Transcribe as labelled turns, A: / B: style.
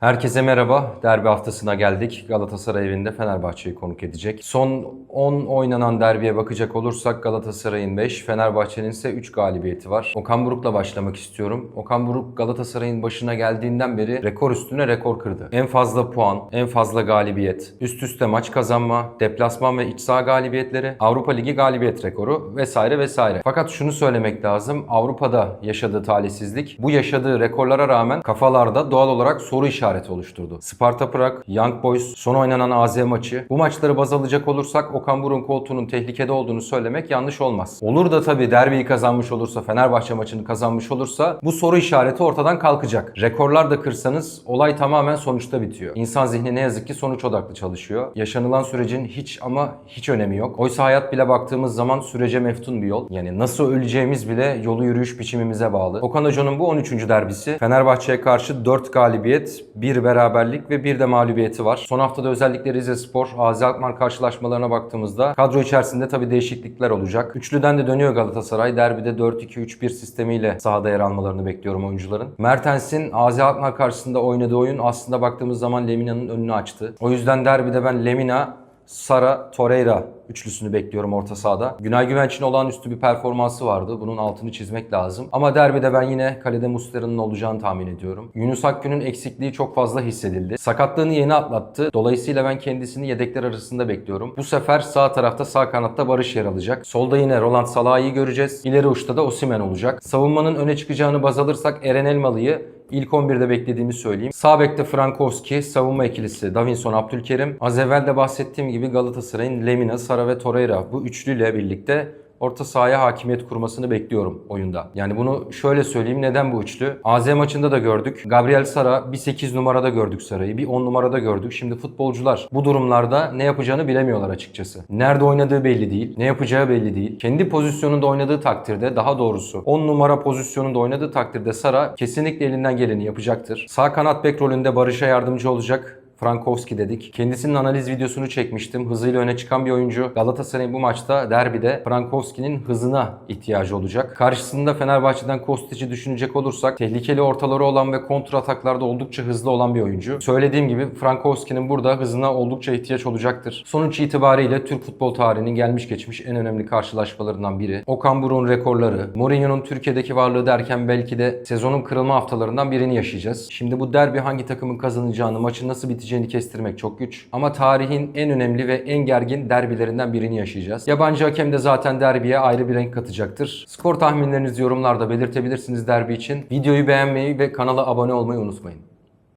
A: Herkese merhaba. Derbi haftasına geldik. Galatasaray evinde Fenerbahçe'yi konuk edecek. Son 10 oynanan derbiye bakacak olursak Galatasaray'ın 5, Fenerbahçe'nin ise 3 galibiyeti var. Okan Buruk'la başlamak istiyorum. Okan Buruk Galatasaray'ın başına geldiğinden beri rekor üstüne rekor kırdı. En fazla puan, en fazla galibiyet, üst üste maç kazanma, deplasman ve iç saha galibiyetleri, Avrupa Ligi galibiyet rekoru vesaire vesaire. Fakat şunu söylemek lazım. Avrupa'da yaşadığı talihsizlik bu yaşadığı rekorlara rağmen kafalarda doğal olarak soru işareti oluşturdu. Sparta Prag, Young Boys, son oynanan AZ maçı. Bu maçları baz alacak olursak Okan Buruk'un koltuğunun tehlikede olduğunu söylemek yanlış olmaz. Olur da tabii derbiyi kazanmış olursa, Fenerbahçe maçını kazanmış olursa bu soru işareti ortadan kalkacak. Rekorlar da kırsanız olay tamamen sonuçta bitiyor. İnsan zihni ne yazık ki sonuç odaklı çalışıyor. Yaşanılan sürecin hiç ama hiç önemi yok. Oysa hayat bile baktığımız zaman sürece meftun bir yol. Yani nasıl öleceğimiz bile yolu yürüyüş biçimimize bağlı. Okan Hoca'nın bu 13. derbisi Fenerbahçe'ye karşı 4 galibiyet, 1 beraberlik ve 1 de mağlubiyeti var. Son haftada özellikle Rize Spor, Azi Alkmaar karşılaşmalarına baktığımızda kadro içerisinde tabii değişiklikler olacak. Üçlüden de dönüyor Galatasaray. Derbide 4-2-3-1 sistemiyle sahada yer almalarını bekliyorum oyuncuların. Mertens'in Azi Alkmaar karşısında oynadığı oyun aslında baktığımız zaman Lemina'nın önünü açtı. O yüzden derbide ben Lemina, Sara, Torreira üçlüsünü bekliyorum orta sahada. Günay Güvenç'in olağanüstü bir performansı vardı. Bunun altını çizmek lazım. Ama derbide ben yine kalede Muslera'nın olacağını tahmin ediyorum. Yunus Akgün'ün eksikliği çok fazla hissedildi. Sakatlığını yeni atlattı. Dolayısıyla ben kendisini yedekler arasında bekliyorum. Bu sefer sağ tarafta sağ kanatta Barış yer alacak. Solda yine Roland Salah'ı göreceğiz. İleri uçta da Osimhen olacak. Savunmanın öne çıkacağını baz alırsak Eren Elmalı'yı İlk 11'de beklediğimi söyleyeyim. Sağ bekte Frankowski, savunma ikilisi Davinson Abdülkerim. Az evvel de bahsettiğim gibi Galatasaray'ın Lemina, Sara ve Torreira bu üçlüyle birlikte orta sahaya hakimiyet kurmasını bekliyorum oyunda. Yani bunu şöyle söyleyeyim. Neden bu üçlü? AZ maçında da gördük. Gabriel Sara bir 8 numarada gördük Sara'yı. Bir 10 numarada gördük. Şimdi futbolcular bu durumlarda ne yapacağını bilemiyorlar açıkçası. Nerede oynadığı belli değil. Ne yapacağı belli değil. Kendi pozisyonunda oynadığı takdirde daha doğrusu 10 numara pozisyonunda oynadığı takdirde Sara kesinlikle elinden geleni yapacaktır. Sağ kanat bek rolünde Barış'a yardımcı olacak. Frankowski dedik. Kendisinin analiz videosunu çekmiştim. Hızıyla öne çıkan bir oyuncu. Galatasaray'ın bu maçta derbide Frankowski'nin hızına ihtiyacı olacak. Karşısında Fenerbahçe'den Kostic'i düşünecek olursak tehlikeli ortaları olan ve kontra ataklarda oldukça hızlı olan bir oyuncu. Söylediğim gibi Frankowski'nin burada hızına oldukça ihtiyaç olacaktır. Sonuç itibariyle Türk futbol tarihinin gelmiş geçmiş en önemli karşılaşmalarından biri. Okan Buruk'un rekorları, Mourinho'nun Türkiye'deki varlığı derken belki de sezonun kırılma haftalarından birini yaşayacağız. Şimdi bu derbi hangi takımın kazanacağını, maçın nasıl biteceğini kestirmek çok güç. Ama tarihin en önemli ve en gergin derbilerinden birini yaşayacağız. Yabancı hakem de zaten derbiye ayrı bir renk katacaktır. Skor tahminlerinizi yorumlarda belirtebilirsiniz derbi için. Videoyu beğenmeyi ve kanala abone olmayı unutmayın.